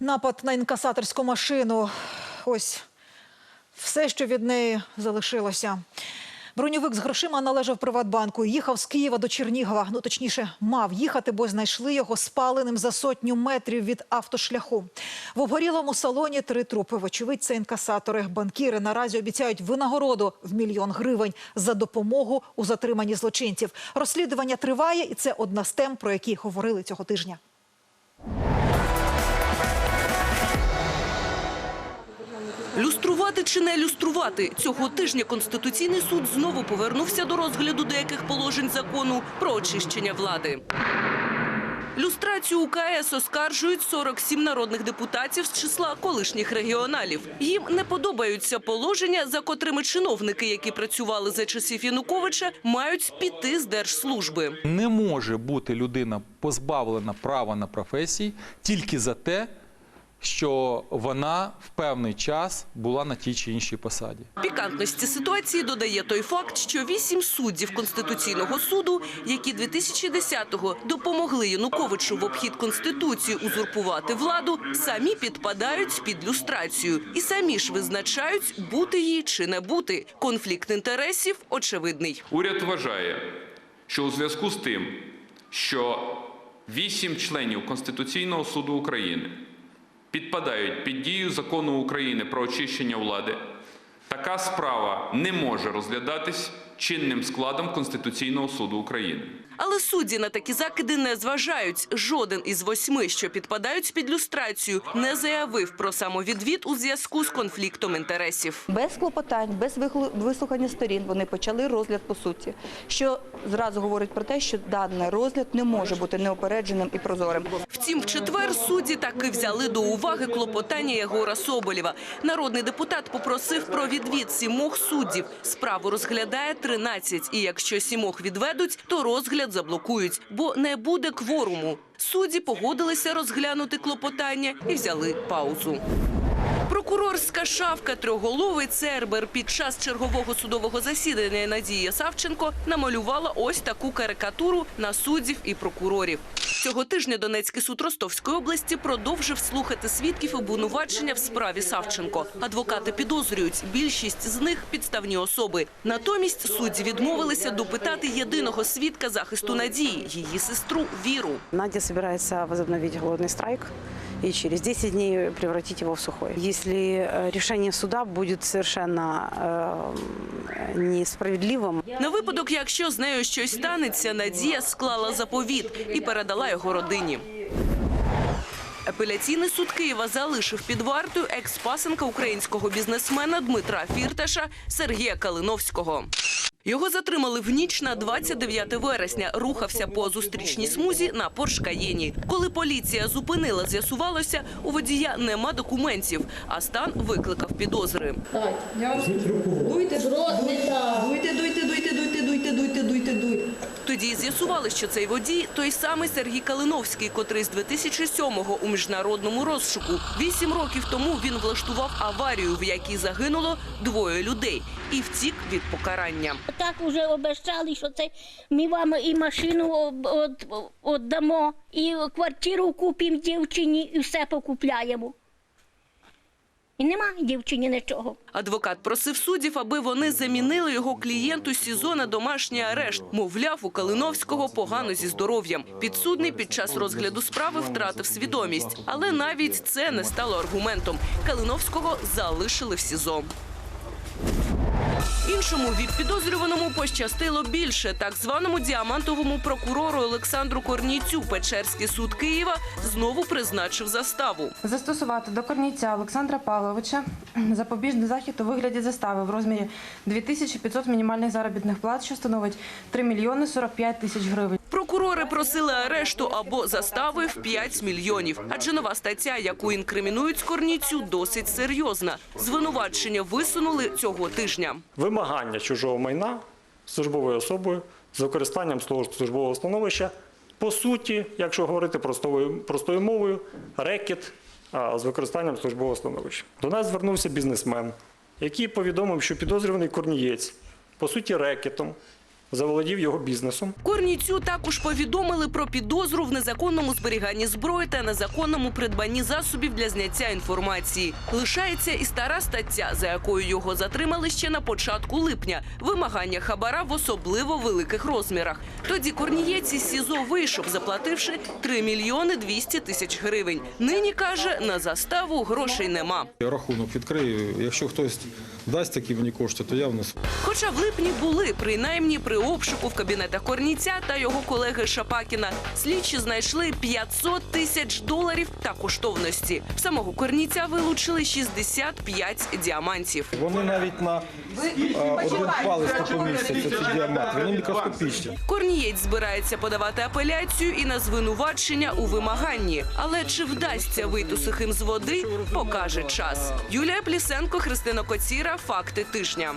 Напад на інкасаторську машину. Ось все, що від неї залишилося. Броньовик з грошима належав Приватбанку. Їхав з Києва до Чернігова. Ну, точніше, мав їхати, бо знайшли його спаленим за сотню метрів від автошляху. В обгорілому салоні три трупи. Вочевидь, це інкасатори. Банкіри наразі обіцяють винагороду в мільйон гривень за допомогу у затриманні злочинців. Розслідування триває, і це одна з тем, про які говорили цього тижня. Люструвати чи не люструвати? Цього тижня Конституційний суд знову повернувся до розгляду деяких положень закону про очищення влади. Люстрацію УКС оскаржують 47 народних депутатів з числа колишніх регіоналів. Їм не подобаються положення, за котрими чиновники, які працювали за часів Януковича, мають піти з держслужби. Не може бути людина позбавлена права на професії тільки за те, що вона в певний час була на тій чи іншій посаді. Пікантності ситуації додає той факт, що вісім суддів Конституційного суду, які 2010-го допомогли Януковичу в обхід Конституції узурпувати владу, самі підпадають під люстрацію і самі ж визначають, бути їй чи не бути. Конфлікт інтересів очевидний. Уряд вважає, що у зв'язку з тим, що вісім членів Конституційного суду України підпадають під дію закону України про очищення влади, така справа не може розглядатись чинним складом Конституційного суду України. Але судді на такі закиди не зважають. Жоден із восьми, що підпадають під люстрацію, не заявив про самовідвід у зв'язку з конфліктом інтересів. Без клопотань, без вислухання сторін вони почали розгляд по суті, що зразу говорить про те, що даний розгляд не може бути неопередженим і прозорим. Втім, в четвер судді таки взяли до уваги клопотання Єгора Соболєва. Народний депутат попросив про відвід сімох суддів. Справу розглядає 13, і якщо сімох відведуть, то розгляд заблокують, бо не буде кворуму. Судді погодилися розглянути клопотання і взяли паузу. Прокурорська шавка триголовий Цербер під час чергового судового засідання Надія Савченко намалювала ось таку карикатуру на суддів і прокурорів. Цього тижня Донецький суд Ростовської області продовжив слухати свідків обвинувачення в справі Савченко. Адвокати підозрюють, більшість з них підставні особи. Натомість судді відмовилися допитати єдиного свідка захисту Надії, її сестру Віру. Надя збирається возобновити голодний страйк и через 10 дней превратить его в сухой. Если э, решение суда будет совершенно э, несправедливым, На випадок, якщо з нею щось станеться, Надія склала заповіт і передала його родині. Апеляційний суд Києва залишив під вартою екс-пасенка українського бізнесмена Дмитра Фірташа Сергія Калиновського. Його затримали в ніч на 29 вересня. Рухався по зустрічній смузі на Порш Каєні. Коли поліція зупинила, з'ясувалося, у водія нема документів, а стан викликав підозри. Дуйте, дуйте, дуйте, дуйте, дуйте, дуйте, дуйте, дуйте, дуйте. Тоді з'ясували, що цей водій той самий Сергій Калиновський, котрий з 2007-го у міжнародному розшуку. Вісім років тому він влаштував аварію, в якій загинуло двоє людей, і втік від покарання. Так вже обіцяли, що це ми вам і машину віддамо, і квартиру купимо дівчині, і все покупляємо. І нема дівчині нічого. Адвокат просив суддів, аби вони замінили його клієнту СІЗО на домашній арешт. Мовляв, у Калиновського погано зі здоров'ям. Підсудний під час розгляду справи втратив свідомість, але навіть це не стало аргументом. Калиновського залишили в СІЗО. Іншому від підозрюваному пощастило більше. Так званому діамантовому прокурору Олександру Корнійцю Печерський суд Києва знову призначив заставу. Застосувати до корніця Олександра Павловича запобіжний захід у вигляді застави в розмірі 2500 мінімальних заробітних плат, що становить 3 мільйони 45 тисяч гривень. Прокурори просили арешту або застави в 5 мільйонів. Адже нова стаття, яку інкримінують Корніцю, досить серйозна. Звинувачення висунули цього тижня. вимагання чужого майна службовою особою з використанням службового становища, по суті, якщо говорити простою, простою мовою, рекет з використанням службового становища. До нас звернувся бізнесмен, який повідомив, що підозрюваний корнієць, по суті, рекетом, заволодів його бізнесом. Корніцю також повідомили про підозру в незаконному зберіганні зброї та незаконному придбанні засобів для зняття інформації. Лишається і стара стаття, за якою його затримали ще на початку липня. Вимагання хабара в особливо великих розмірах. Тоді Корнієць із СІЗО вийшов, заплативши 3 мільйони 200 тисяч гривень. Нині каже, на заставу грошей нема. Я рахунок відкрию. Якщо хтось дасть такі мені кошти, то я внесу. Хоча в липні були принаймні при обшуку в кабінетах Корніця та його колеги Шапакіна. Слідчі знайшли 500 тисяч доларів та коштовності. В самого Корніця вилучили 65 діамантів. Вони навіть на один палець не помістяться, ці діаманти. Вони мікроскопічні. Корнієць збирається подавати апеляцію і на звинувачення у вимаганні. Але чи вдасться вийти сухим з води, покаже час. Юлія Плісенко, Христина Коціра. Факти тижня.